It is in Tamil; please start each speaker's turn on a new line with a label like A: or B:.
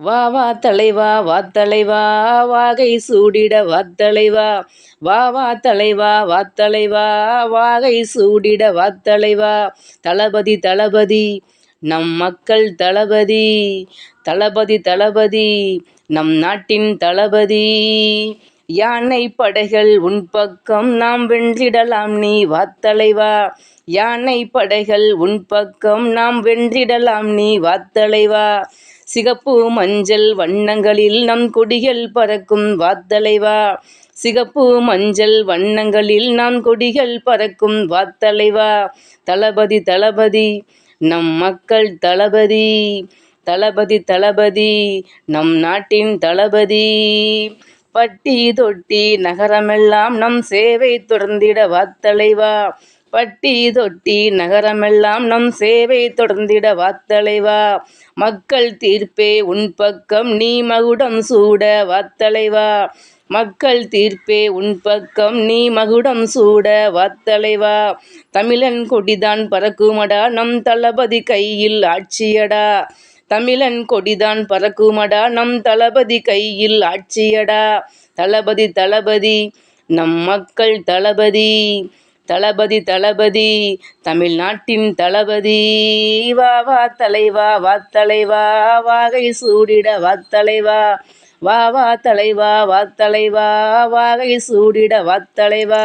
A: வா வா தலைவா வா தலைவா வாகை சூடிட வா தலைவா. வா வா தலைவா வா தலைவா வாகை சூடிட வா தலைவா. தளபதி தளபதி நம் மக்கள் தளபதி. தளபதி தளபதி நம் நாட்டின் தளபதி. யானை படைகள் உன் பக்கம் நாம் வென்றிடலாம் நீ வா தலைவா. யானை படைகள் உன் பக்கம் நாம் வென்றிடலாம் நீ வா தலைவா. சிகப்பு மஞ்சள் வண்ணங்களில் நம் கொடிகள் பறக்கும். வாத்தலைவா சிகப்பு மஞ்சள் வண்ணங்களில் நாம் கொடிகள் பறக்கும். வாத்தலைவா தளபதி தளபதி நம் மக்கள் தளபதி தளபதி தளபதி நம் நாட்டின் தளபதி. பட்டி தொட்டி நகரமெல்லாம் நம் சேவை தொடர்ந்திட வாத்தலைவா பட்டி தொட்டி நகரமெல்லாம் நம் சேவை தொடர்ந்திட வாத்தலைவா. மக்கள் தீர்ப்பே உன் பக்கம் நீ மகுடம் சூட வாத்தலைவா. மக்கள் தீர்ப்பே உன் பக்கம் நீ மகுடம் சூட வாத்தலைவா. தமிழன் கொடிதான் பறக்குமடா நம் தளபதி கையில் ஆட்சியடா. தமிழன் கொடிதான் பறக்குமடா நம் தளபதி கையில் ஆட்சியடா. தளபதி தளபதி நம் மக்கள் தளபதி. தளபதி தளபதி தமிழ்நாட்டின் தளபதி. வா வா தலைவா வா தலைவா வாகை சூடிட வா தலைவா. வா வா தலைவா வா தலைவா வாகை சூடிட வா தலைவா.